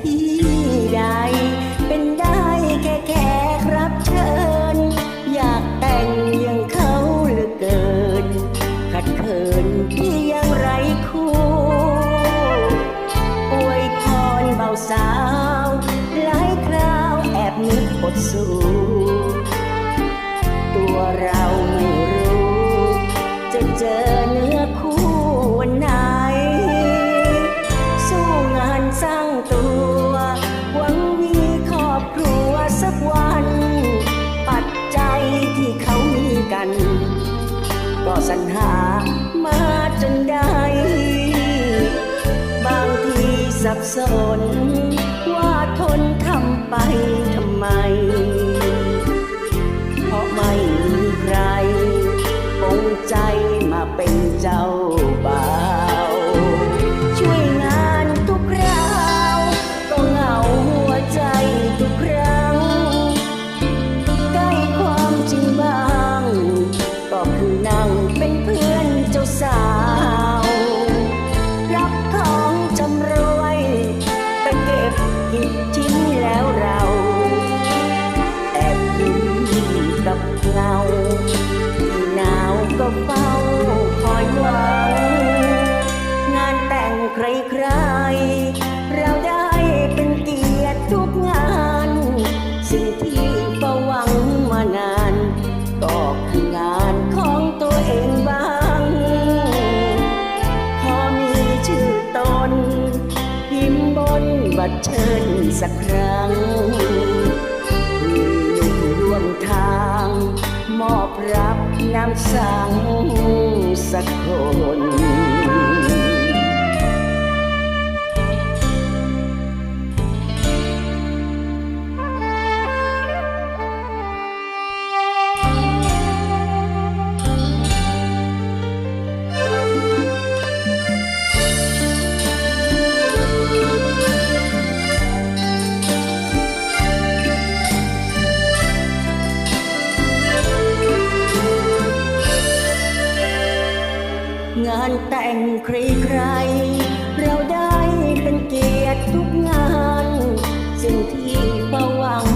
ที่ใด เป็นได้แค่แขกรับเชิญ อยากแต่งอย่างเขาเหลือเกิน ขัดเขินที่ยังไรคู่อวยพรเบาสาว หลายคราวแอบนึกอดสู้ ตัวเราไม่ ก็สรรหามาจนได้ บางทีสับสน ว่าทนทำไปทำไม กับเงาหนาวก็เฝ้าคอยหวังงานแต่งใครๆ เราได้เป็นเกียรติทุกงาน สิ่งที่เฝ้าหวังมานานก็คืองานของตัวเองบ้าง พอมีชื่อตนพิมพ์บนบัตรเชิญสักครั้ง น้ำสังสักคน แต่งใครใคร เราได้เป็นเกียรติทุกงาน สิ่งที่เฝ้าหวัง